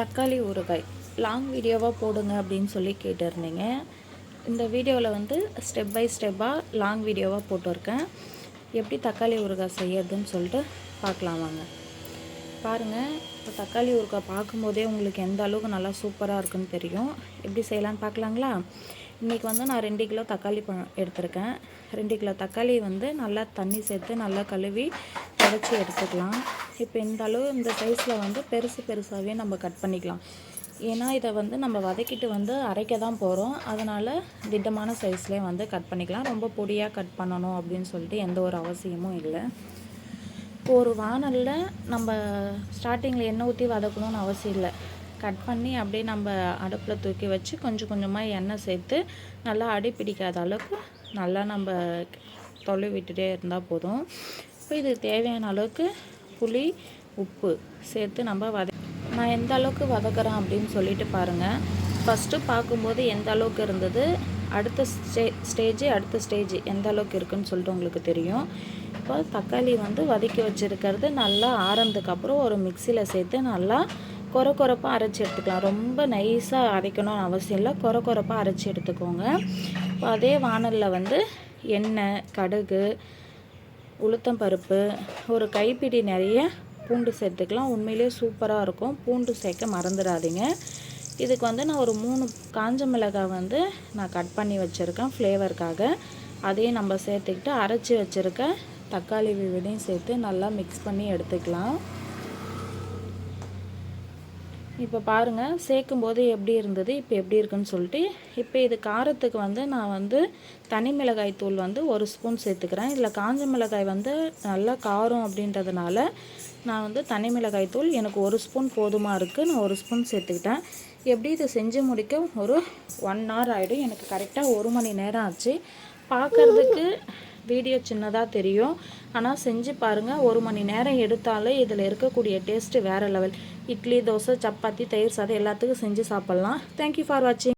தக்காளி ஊறுகாய். லாங் வீடியோவாக போடுங்க அப்படின்னு சொல்லி கேட்டிருந்தீங்க. இந்த வீடியோவில் வந்து ஸ்டெப் பை ஸ்டெப்பாக லாங் வீடியோவாக போட்டிருக்கேன். எப்படி தக்காளி ஊறுகாய் செய்யறதுன்னு சொல்லிட்டு பார்க்கலாம் வாங்க. பாருங்கள் இப்போ தக்காளி ஊறுகாய் பார்க்கும்போதே உங்களுக்கு எந்த அளவுக்கு நல்லா சூப்பராக இருக்குன்னு தெரியும். எப்படி செய்யலான்னு பார்க்கலாங்களா? இன்றைக்கி வந்து நான் ரெண்டு கிலோ தக்காளி பழம் எடுத்திருக்கேன். ரெண்டு கிலோ தக்காளி வந்து நல்லா தண்ணி சேர்த்து நல்லா கழுவி உடச்சி எடுத்துக்கலாம். இப்போ இந்த அளவு இந்த சைஸில் வந்து பெருசு பெருசாகவே நம்ம கட் பண்ணிக்கலாம். ஏன்னா இதை வந்து நம்ம வதக்கிட்டு வந்து அரைக்க தான் போகிறோம் அதனால் திட்டமான சைஸ்லேயே வந்து கட் பண்ணிக்கலாம். ரொம்ப பொடியாக கட் பண்ணணும் அப்படின்னு சொல்லிட்டு எந்த ஒரு அவசியமும் இல்லை. இப்போ ஒரு வானலில் நம்ம ஸ்டார்டிங்கில் எண்ணெய் ஊற்றி வதக்கணும்னு அவசியம் இல்லை. கட் பண்ணி அப்படியே நம்ம அடுப்பில் தூக்கி வச்சு கொஞ்சம் கொஞ்சமாக எண்ணெய் சேர்த்து நல்லா அடி பிடிக்காத அளவுக்கு நல்லா நம்ம தொலை விட்டுட்டே இருந்தால் போதும். இப்போ இது தேவையான அளவுக்கு புளி உப்பு சேர்த்து நம்ம வத நான் எந்த அளவுக்கு வதக்குறேன் அப்படின்னு சொல்லிட்டு பாருங்கள் ஃபஸ்ட்டு பார்க்கும்போது எந்த அளவுக்கு இருந்தது அடுத்த ஸ்டே ஸ்டேஜ் அடுத்த ஸ்டேஜ் எந்த அளவுக்கு இருக்குன்னு சொல்லிட்டு உங்களுக்கு தெரியும். இப்போ தக்காளி வந்து வதக்கி வச்சுருக்கிறது நல்லா ஆறந்ததுக்கப்புறம் ஒரு மிக்சியில் சேர்த்து நல்லா கொர கொரப்பாக அரைச்சி எடுத்துக்கலாம். ரொம்ப நைஸாக அரைக்கணும்னு அவசியம் இல்லை. கொர கொரப்பாக அரைச்சி எடுத்துக்கோங்க. இப்போ அதே வானலில் வந்து எண்ணெய் கடுகு உளுத்தம் பருப்பு ஒரு கைப்பிடி நிறைய பூண்டு சேர்த்துக்கலாம். உண்மையிலேயே சூப்பராக இருக்கும். பூண்டு சேர்க்க மறந்துடாதீங்க. இதுக்கு வந்து நான் ஒரு மூணு காஞ்ச மிளகாய் வந்து நான் கட் பண்ணி வச்சுருக்கேன் ஃப்ளேவருக்காக. அதையும் நம்ம சேர்த்துக்கிட்டு அரைச்சி வச்சுருக்க தக்காளி விழுதையும் சேர்த்து நல்லா மிக்ஸ் பண்ணி எடுத்துக்கலாம். இப்போ பாருங்கள் சேர்க்கும் போது எப்படி இருந்தது இப்போ எப்படி இருக்குன்னு சொல்லிட்டு இப்போ இது காரத்துக்கு வந்து நான் வந்து தனி மிளகாய் தூள் வந்து ஒரு ஸ்பூன் சேர்த்துக்கிறேன். இதில் காஞ்ச மிளகாய் வந்து நல்லா காரம் அப்படின்றதுனால நான் வந்து தனி மிளகாய் தூள் எனக்கு ஒரு ஸ்பூன் போதுமாக இருக்குது நான் ஒரு ஸ்பூன் சேர்த்துக்கிட்டேன். எப்படி இதை செஞ்சு முடிக்க? ஒரு ஒன் ஹவர் ஆகிடும் எனக்கு கரெக்டாக ஒரு மணி நேரம் ஆச்சு. பார்க்குறதுக்கு வீடியோ சின்னதாக தெரியும். ஆனால் செஞ்சு பாருங்கள் ஒரு மணி நேரம் எடுத்தாலே இதில் இருக்கக்கூடிய டேஸ்ட்டு வேறு லெவல் இட்லி தோசை சப்பாத்தி தயிர் சாதம் எல்லாத்துக்கும் செஞ்சு சாப்பிட்லாம். தேங்க்யூ ஃபார் வாட்சிங்